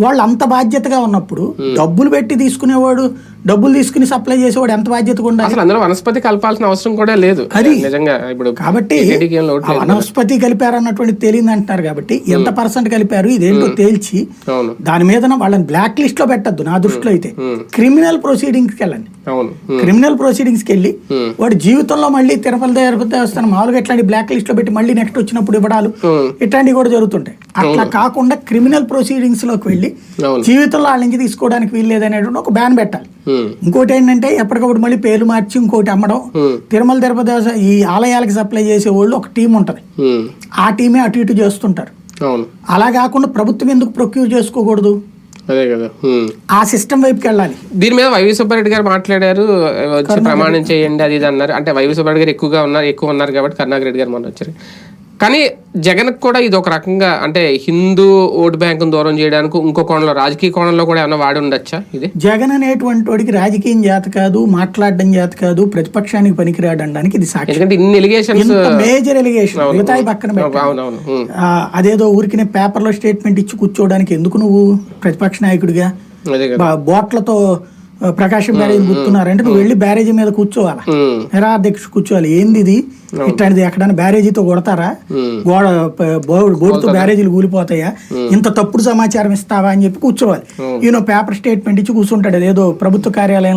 వాళ్ళు అంత బాధ్యతగా ఉన్నప్పుడు డబ్బులు పెట్టి తీసుకునేవాడు డబ్బులు తీసుకుని సప్లై చేసేవాడు ఎంత బాధ్యతగా ఉండాలి? అసలు అందులో వనస్పతి కలపాల్సిన అవసరం కూడా లేదు. అది. నిజంగా ఇప్పుడు కాబట్టి. వనస్పతి కలిపారు అన్నటువంటి తెలియదు అంటున్నారు కాబట్టి ఎంత పర్సెంట్ కలిపారు ఇదేంటో తేల్చి దాని మీద వాళ్ళని బ్లాక్ లిస్ట్లో పెట్టద్దు నా దృష్టిలో అయితే. క్రిమినల్ ప్రొసీడింగ్స్కి వెళ్ళండి. అవును. ఉమ్, క్రిమినల్ ప్రొసీడింగ్స్కి వెళ్ళి Hmm. వాడు జీవితంలో మళ్ళీ తిరుపతి దేవస్థానం మామూలుగా ఇట్లాంటి బ్లాక్ లిస్ట్లో పెట్టి మళ్ళీ నెక్స్ట్ వచ్చినప్పుడు ఇవ్వడాలు. ఇట్లాంటివి కూడా జరుగుతుంటాయి. అట్లా కాకుండా క్రిమినల్ ప్రొసీడింగ్స్లోకి వెళ్ళి జీవితంలో వాళ్ళ నుంచి తీసుకోవడానికి వీల్లేదు అనేటువంటి ఒక బ్యాన్ పెట్టాలి. ఇంకోటి ఏంటంటే ఎప్పటికప్పుడు మళ్ళీ పేర్లు మార్చి ఇంకోటి అమ్మడం. తిరుమల తిరుపతి ఈ ఆలయాలకు సప్లై చేసే వాళ్ళు ఒక టీం ఉంటుంది. ఆ టీమే అటు ఇటు చేస్తుంటారు. అలా కాకుండా ప్రభుత్వం ఎందుకు ప్రొక్యూర్ చేసుకోకూడదు? అదే కదా. ఆ సిస్టమ్ వైపుకి వెళ్ళాలి. దీని మీద వైవి సుబ్బారెడ్డి గారు మాట్లాడారు. వచ్చి ప్రమాణం చేయండి అది ఇది అన్నారు. అంటే వైవి సుబ్బారెడ్డి గారు ఎక్కువగా ఉన్నారు ఎక్కువ ఉన్నారు కాబట్టి కరుణాకర్ రెడ్డి గారు మొన్న వచ్చారు. కానీ జగన్ కూడా ఇది ఒక రకంగా అంటే హిందూ ఓటు బ్యాంకును దూరం చేయడానికి ఇంకో కోణంలో రాజకీయ కోణంలో కూడా ఏమైనా వాడి ఉండొచ్చా ఇది? జగన్ అనేటువంటి వాడికి రాజకీయం చేత కాదు మాట్లాడడం చేత కాదు ప్రతిపక్షానికి పనికిరాడు అనడానికి ఇది సాక్షి ఎందుకంటే ఇన్ని ఎలిగేషన్స్ మేజర్ ఎలిగేషన్ మిగతా పక్కన అదేదో ఊరికినే పేపర్లో స్టేట్మెంట్ ఇచ్చి కూర్చోవడానికి ఎందుకు నువ్వు ప్రతిపక్ష నాయకుడిగా? బోట్లతో ప్రకాశం బ్యారేజ్ గుర్తున్నారంటే నువ్వు వెళ్ళి బ్యారేజీ మీద కూర్చోవాలా? అధ్యక్షుడు కూర్చోవాలి. ఏంది ఇది? ఇట్లాంటిది ఎక్కడైనా బ్యారేజీతో కొడతారా? గోడ బోర్డుతో బ్యారేజీలు కూలిపోతాయా? ఇంత తప్పుడు సమాచారం ఇస్తావా అని చెప్పి కూర్చోవాలి. ఈయన పేపర్ స్టేట్మెంట్ ఇచ్చి కూర్చుంటాడు. అదేదో ప్రభుత్వ కార్యాలయం